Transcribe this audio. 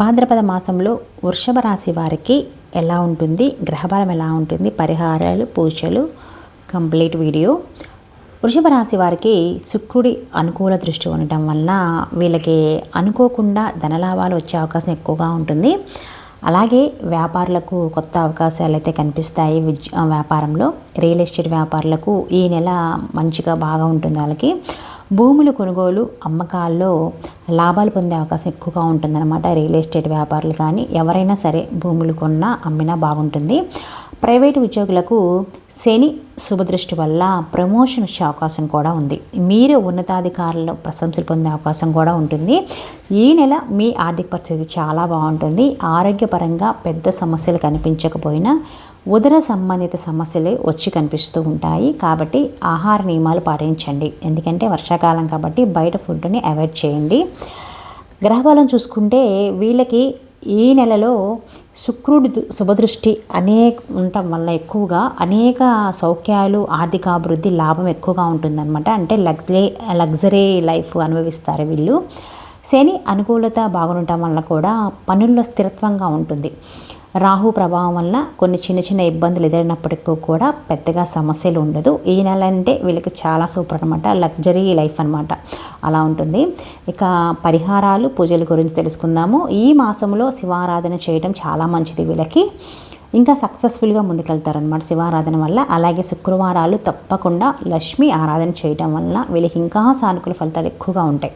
భాద్రపద మాసంలో వృషభ రాశి వారికి ఎలా ఉంటుంది? గ్రహబలం ఎలా ఉంటుంది? పరిహారాలు పూజలు కంప్లీట్ వీడియో. వృషభ రాశి వారికి శుక్రుడి అనుకూల దృష్టి ఉండటం వల్ల వీళ్ళకి అనుకోకుండా ధనలాభాలు వచ్చే అవకాశం ఎక్కువగా ఉంటుంది. అలాగే వ్యాపారులకు కొత్త అవకాశాలు అయితే కనిపిస్తాయి విద్య వ్యాపారంలో. రియల్ ఎస్టేట్ వ్యాపారులకు ఈ నెల మంచిగా బాగా ఉంటుంది వాళ్ళకి. భూముల కొనుగోలు అమ్మకాల్లో లాభాలు పొందే అవకాశం ఎక్కువగా ఉంటుందన్నమాట. రియల్ ఎస్టేట్ వ్యాపారులు కానీ ఎవరైనా సరే భూములు కొన్నా అమ్మినా బాగుంటుంది. ప్రైవేటు ఉద్యోగులకు శని శుభదృష్టి వల్ల ప్రమోషన్ వచ్చే అవకాశం కూడా ఉంది. మీరు ఉన్నతాధికారులు ప్రశంసలు పొందే అవకాశం కూడా ఉంటుంది. ఈ నెల మీ ఆర్థిక పరిస్థితి చాలా బాగుంటుంది. ఆరోగ్యపరంగా పెద్ద సమస్యలు కనిపించకపోయినా ఉదర సంబంధిత సమస్యలే వచ్చి కనిపిస్తూ ఉంటాయి. కాబట్టి ఆహార నియమాలు పాటించండి. ఎందుకంటే వర్షాకాలం కాబట్టి బయట ఫుడ్ని అవాయిడ్ చేయండి. గ్రహబలం చూసుకుంటే వీళ్ళకి ఈ నెలలో శుక్రుడి శుభదృష్టి అనేక ఉండటం వల్ల ఎక్కువగా అనేక సౌఖ్యాలు ఆర్థికాభివృద్ధి లాభం ఎక్కువగా ఉంటుందన్నమాట. అంటే లగ్జరీ లగ్జరీ లైఫ్ అనుభవిస్తారు వీళ్ళు. శని అనుకూలత బాగుండటం వల్ల కూడా పనుల్లో స్థిరత్వంగా ఉంటుంది. రాహు ప్రభావం వల్ల కొన్ని చిన్న చిన్న ఇబ్బందులు ఎదురైనప్పటికీ కూడా పెద్దగా సమస్యలు ఉండదు. ఈ నెల అంటే వీళ్ళకి చాలా సూపర్ అనమాట లగ్జరీ లైఫ్ అనమాట అలా ఉంటుంది. ఇక పరిహారాలు పూజల గురించి తెలుసుకుందాము. ఈ మాసంలో శివారాధన చేయడం చాలా మంచిది వీళ్ళకి. ఇంకా సక్సెస్ఫుల్గా ముందుకెళ్తారనమాట శివారాధన వల్ల. అలాగే శుక్రవారాలు తప్పకుండా లక్ష్మీ ఆరాధన చేయడం వల్ల వీళ్ళకి ఇంకా సానుకూల ఫలితాలు ఎక్కువగా ఉంటాయి.